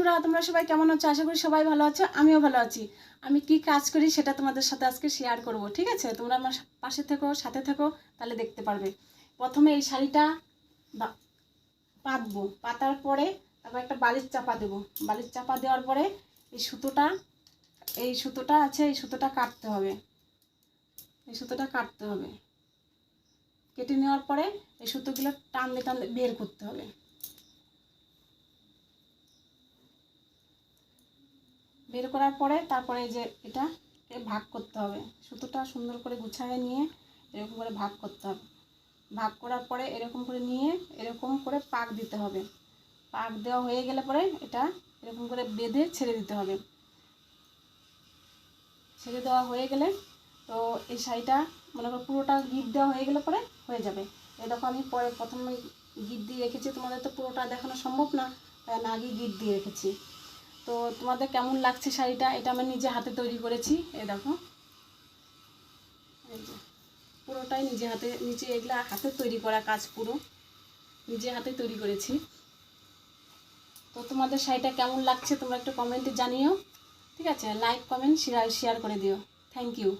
বন্ধুরা, তোমরা সবাই কেমন আছো? আশা করি সবাই ভালো আছো, আমিও ভালো আছি। আমি কি কাজ করি সেটা তোমাদের সাথে আজকে শেয়ার করব, ঠিক আছে? তোমরা আমার পাশে থেকো, সাথে থেকো, তাহলে দেখতে পারবে। প্রথমে এই শাড়িটা পাতবো, পাতার পরে তারপর একটা বালির চাপা দেবো। বালির চাপা দেওয়ার পরে এই সুতোটা এই সুতোটা আছে, এই সুতোটা কাটতে হবে। এই সুতোটা কাটতে হবে। কেটে নেওয়ার পরে এই সুতোগুলো টান দিয়ে টানলে বের করতে হবে। বের করার পরে তারপরে যে এটা ভাগ করতে হবে। সুতোটা সুন্দর করে গুছায় নিয়ে এরকম করে ভাগ করতে হবে। ভাগ করার পরে এরকম করে নিয়ে এরকম করে পাক দিতে হবে। পাক দেওয়া হয়ে গেলে পরে এটা এরকম করে বেঁধে ছেড়ে দিতে হবে। ছেড়ে দেওয়া হয়ে গেলে তো এই শাড়িটা মনে করো পুরোটা গিট দেওয়া হয়ে গেলে পরে হয়ে যাবে। এই দেখো আমি পরে প্রথমে গিট দিয়ে রেখেছি। তোমাদের তো পুরোটা দেখানো সম্ভব না, তাই আমি আগে গিট দিয়ে রেখেছি। তো তোমাদের কেমন লাগছে শাড়িটা? এটা আমি নিজে হাতে তৈরি করেছি। এ দেখো। এই যে, পুরোটাই নিজে হাতে, নিচে এগুলা হাতে তৈরি করা কাজ পুরো। নিজে হাতে তৈরি করেছি। তো তোমাদের শাড়িটা কেমন লাগছে তোমরা একটু কমেন্টে জানিও। ঠিক আছে? লাইক কমেন্ট শেয়ার শেয়ার করে দিও। Thank you